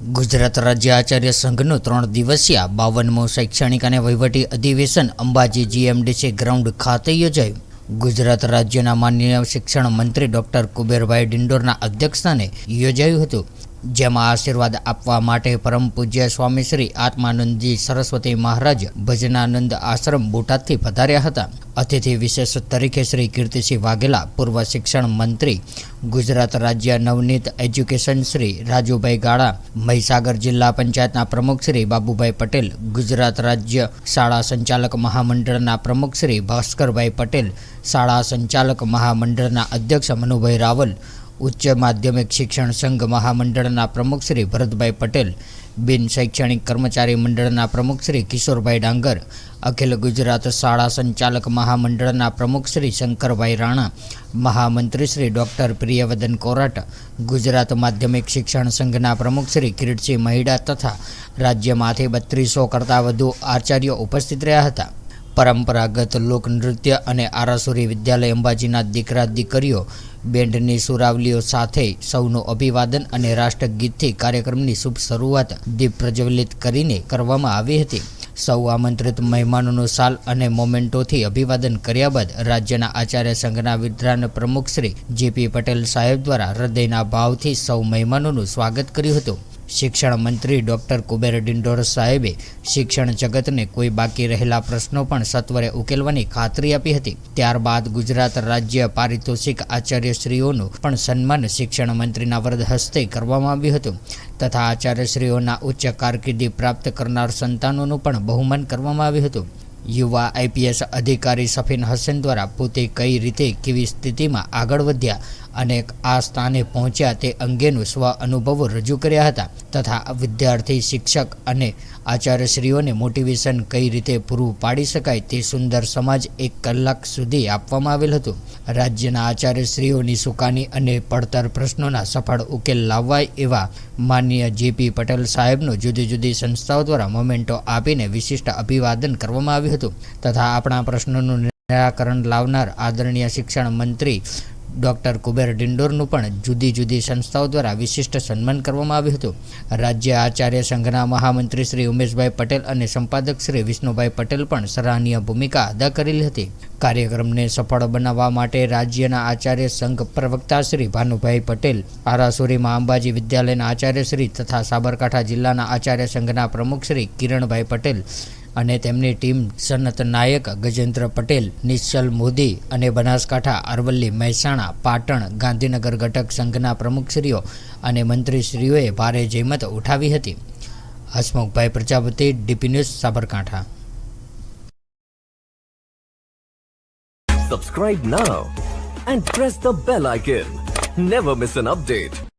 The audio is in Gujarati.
ગુજરાત રાજ્ય આચાર્ય સંઘનું ત્રણ દિવસીય બાવનમું શૈક્ષણિક અને વહીવટી અધિવેશન અંબાજી જીએમડીસી ગ્રાઉન્ડ ખાતે યોજાયું. ગુજરાત રાજ્યના માનનીય શિક્ષણ મંત્રી ડોક્ટર કુબેરભાઈ ડિંડોરના અધ્યક્ષસ્થાને યોજાયું હતું. જેમાં આશીર્વાદ આપવા માટે પરમ પૂજ્ય સ્વામી શ્રી આત્માનંદજી સરસ્વતી મહારાજ ભજનાનંદ આશ્રમ બોટાદથી પધાર્યા હતા. અતિથિ વિશેષ તરીકે શ્રી કીર્તિસિંહ વાઘેલા, પૂર્વ શિક્ષણ મંત્રી, ગુજરાત રાજ્ય નવનીત એજ્યુકેશન શ્રી રાજુભાઈ ગાળા, મહીસાગર જિલ્લા પંચાયતના પ્રમુખ શ્રી બાબુભાઈ પટેલ, ગુજરાત રાજ્ય શાળા સંચાલક મહામંડળના પ્રમુખ શ્રી ભાસ્કરભાઈ પટેલ, શાળા સંચાલક મહામંડળના અધ્યક્ષ મનુભાઈ રાવલ ઉચ્ચ માધ્યમિક શિક્ષણ સંઘ મહામંડળના પ્રમુખ શ્રી ભરતભાઈ પટેલ, બિન શૈક્ષણિક કર્મચારી મંડળના પ્રમુખ શ્રી કિશોરભાઈ ડાંગર, અખિલ ગુજરાત શાળા સંચાલક મહામંડળના પ્રમુખ શ્રી શંકરભાઈ રાણા, મહામંત્રી શ્રી ડૉક્ટર પ્રિયવદન કોરાટ, ગુજરાત માધ્યમિક શિક્ષણ સંઘના પ્રમુખ શ્રી કિરીટસિંહ મહિડા તથા રાજ્યમાંથી બત્રીસો કરતાં વધુ આચાર્યો ઉપસ્થિત રહ્યા હતા. પરંપરાગત લોકનૃત્ય અને આરાસુરી વિદ્યાલય અંબાજીના દીકરા દીકરીઓ બેન્ડની સુરાવલીઓ સાથે સૌનું અભિવાદન અને રાષ્ટ્રગીતથી કાર્યક્રમની શુભ શરૂઆત દીપ પ્રજ્વલિત કરીને કરવામાં આવી હતી. સૌ આમંત્રિત મહેમાનોનો સાલ અને મોમેન્ટોથી અભિવાદન કર્યા બાદ રાજ્યના આચાર્ય સંઘના વિદ્વાન પ્રમુખ શ્રી જેપી પટેલ સાહેબ દ્વારા હૃદયના ભાવથી સૌ મહેમાનોનું સ્વાગત કર્યું હતું. શિક્ષણ મંત્રી ડૉક્ટર કુબેર ડિંડોર સાહેબે શિક્ષણ જગતને કોઈ બાકી રહેલા પ્રશ્નો પણ સત્વરે ઉકેલવાની ખાતરી આપી હતી. ત્યારબાદ ગુજરાત રાજ્ય પારિતોષિક આચાર્યશ્રીઓનું પણ સન્માન શિક્ષણ મંત્રીના વરદ હસ્તે કરવામાં આવ્યું હતું. તથા આચાર્યશ્રીઓના ઉચ્ચ કારકિર્દી પ્રાપ્ત કરનાર સંતાનોનું પણ બહુમાન કરવામાં આવ્યું હતું. યુવા આઈપીએસ અધિકારી સફીન હસન દ્વારા પોતે કઈ રીતે કેવી સ્થિતિમાં આગળ વધ્યા અને આ સ્થાને પહોંચ્યા તે અંગેનું સ્વ અનુભવો રજૂ કર્યા હતા તથા વિદ્યાર્થી, શિક્ષક અને આચાર્યશ્રીઓને મોટિવેશન કઈ રીતે પૂરું પાડી શકાય તે સુંદર સમાજ એક કલાક સુધી આપવામાં આવેલ હતું. રાજ્યના આચાર્યશ્રીઓની સુકાની અને પડતર પ્રશ્નોના સફળ ઉકેલ લાવવાય એવા માનનીય જેપી પટેલ સાહેબનું જુદી જુદી સંસ્થાઓ દ્વારા મોમેન્ટો આપીને વિશિષ્ટ અભિવાદન કરવામાં આવ્યું હતું તથા આપણા પ્રશ્નોનું નિરાકરણ લાવનાર આદરણીય શિક્ષણ મંત્રી ડૉક્ટર કુબેર ડિંડોરનું પણ જુદી જુદી સંસ્થાઓ દ્વારા વિશિષ્ટ સન્માન કરવામાં આવ્યું હતું. રાજ્ય આચાર્ય સંઘના મહામંત્રી શ્રી ઉમેશભાઈ પટેલ અને સંપાદક શ્રી વિષ્ણુભાઈ પટેલ પણ સરાહનીય ભૂમિકા અદા કરેલી હતી. કાર્યક્રમને સફળ બનાવવા માટે રાજ્યના આચાર્ય સંઘ પ્રવક્તા શ્રી ભાનુભાઈ પટેલ, આરાસુરીમાં અંબાજી વિદ્યાલયના આચાર્ય શ્રી તથા સાબરકાંઠા જિલ્લાના આચાર્ય સંઘના પ્રમુખ શ્રી કિરણભાઈ પટેલ અને તેમની ટીમ સનત નાયક, ગજેન્દ્ર પટેલ, નિશ્ચલ મોદી અને બનાસકાંઠા, અરવલ્લી, મહેસાણા, પાટણ, ગાંધીનગર ઘટક સંઘના પ્રમુખશ્રીઓ અને મંત્રીશ્રીઓએ ભારે જહેમત ઉઠાવી હતી Hasmukhbhai Prajapati, D P news, Sabarkantha Subscribe now and press the bell icon. Never miss an update.